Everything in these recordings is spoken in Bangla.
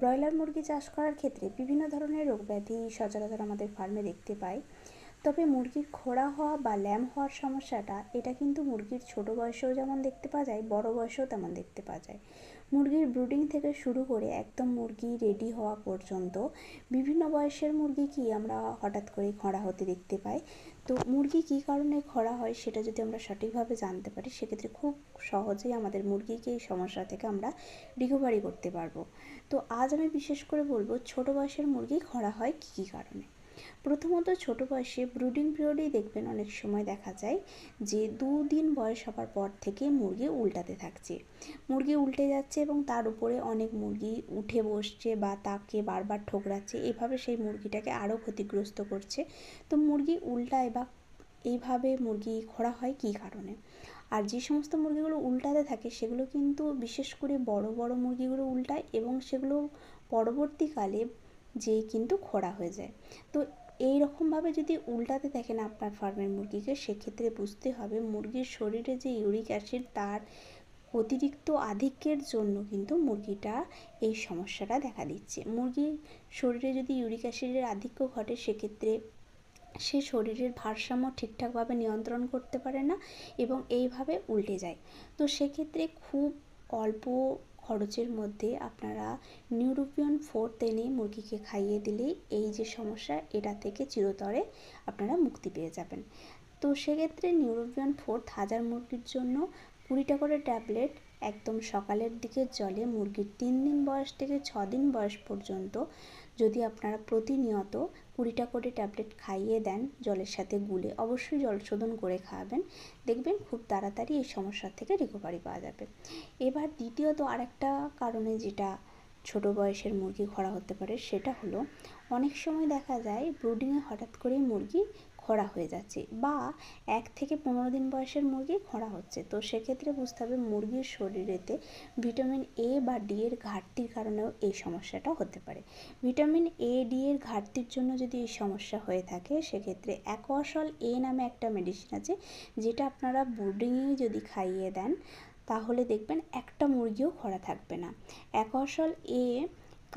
ব্রয়লার মুরগি চাষ করার ক্ষেত্রে বিভিন্ন ধরনের রোগ ব্যাধি সচরাচর আমাদের ফার্মে দেখতে পাই। তবে মুরগির খোড়া হওয়া বা ল্যাম হওয়ার সমস্যাটা, এটা কিন্তু মুরগির ছোট বয়সেও যেমন দেখতে পাওয়া যায়, বড় বয়সেও তেমন দেখতে পাওয়া যায়। মুরগির ব্রুডিং থেকে শুরু করে একদম মুরগি রেডি হওয়া পর্যন্ত বিভিন্ন বয়সের মুরগি কি আমরা হঠাৎ করে খরা হতে দেখতে পাই? তো মুরগি কী কারণে খরা হয় সেটা যদি আমরা সঠিকভাবে জানতে পারি, সেক্ষেত্রে খুব সহজেই আমাদের মুরগিকে এই সমস্যা থেকে আমরা রিকভারি করতে পারব। তো আজ আমি বিশেষ করে বলব ছোট বয়সের মুরগি খরা হয় কী কী কারণে? প্রথমত ছোট বয়সে ব্রুডিং পিরিয়ডেই দেখবেন অনেক সময় দেখা যায় যে দুদিন বয়স হবার পর থেকে মুরগি উল্টাতে থাকছে। মুরগি উল্টে যাচ্ছে এবং তার উপরে অনেক মুরগি উঠে বসছে বা তাকে বারবার ঠোকরাচ্ছে। এভাবে সেই মুরগিটাকে আরও ক্ষতিগ্রস্ত করছে। তো মুরগি উল্টায় বা এইভাবে মুরগি খোঁড়া হয় কী কারণে? আর যে সমস্ত মুরগিগুলো উল্টাতে থাকে সেগুলো কিন্তু বিশেষ করে বড় বড় মুরগিগুলো উল্টায় এবং সেগুলো পরবর্তীকালে যেই কিন্তু খোঁড়া হয়ে যায়। তো এই রকমভাবে যদি উল্টাতে দেখেন আপনার ফার্মের মুরগিকে, সেক্ষেত্রে বুঝতে হবে মুরগির শরীরে যে ইউরিক অ্যাসিড, তার অতিরিক্ত আধিক্যের জন্য কিন্তু মুরগিটা এই সমস্যাটা দেখা দিচ্ছে। মুরগির শরীরে যদি ইউরিক অ্যাসিডের আধিক্য ঘটে, সেক্ষেত্রে সে শরীরের ভারসাম্য ঠিকঠাকভাবে নিয়ন্ত্রণ করতে পারে না এবং এইভাবে উল্টে যায়। তো সেক্ষেত্রে খুব অল্প খরচের মধ্যে আপনারা নিউরোপিয়ান ফোর এনে মুরগিকে খাইয়ে দিলে এই যে সমস্যা, এটা থেকে চিরতরে আপনারা মুক্তি পেয়ে যাবেন। তো সেক্ষেত্রে নিউরোপিয়ান ফোর্থ হাজার মুরগির জন্য কুড়িটা করে ট্যাবলেট একদম সকালের দিকে জলে মুরগির তিন দিন বয়স থেকে ছ দিন বয়স পর্যন্ত যদি আপনারা প্রতিনিয়ত কুড়িটা করে ট্যাবলেট খাইয়ে দেন জলের সাথে গুলে অবশ্যই জল শোধন করে খাওয়াবেন দেখবেন খুব তাড়াতাড়ি এই সমস্যা থেকে রিকভারি পাওয়া যাবে। এবার দ্বিতীয়ত আরেকটা কারণে যেটা ছোট বয়সের মুরগি খরা হতে পারে সেটা হলো অনেক সময় দেখা যায় ব্রুডিংয়ে হঠাৎ করেই মুরগি খরা হয়ে যাচ্ছে বা এক থেকে পনেরো দিন বয়সের মুরগি খরা হচ্ছে। তো সেক্ষেত্রে বুঝতে হবে মুরগির শরীরেতে ভিটামিন এ বা ডি এর ঘাটতির কারণেও এই সমস্যাটা হতে পারে। ভিটামিন এ ডি এর ঘাটতির জন্য যদি এই সমস্যা হয়ে থাকে, সেক্ষেত্রে অ্যাকোয়াসল এ নামে একটা মেডিসিন আছে, যেটা আপনারা ব্রুডিংয়ে যদি খাইয়ে দেন, তাহলে দেখবেন একটা মুরগিও খরা থাকবে না। অ্যাকোয়াসল এ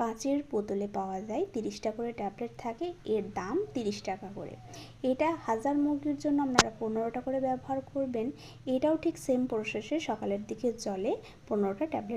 কাঁচের বোতলে পাওয়া যায়, তিরিশটা করে ট্যাবলেট থাকে, এর দাম তিরিশ টাকা করে। এটা হাজার মুরগির জন্য আপনারা পনেরোটা করে ব্যবহার করবেন। এটাও ঠিক সেম প্রসেসে সকালের দিকে জলে পনেরোটা ট্যাবলেট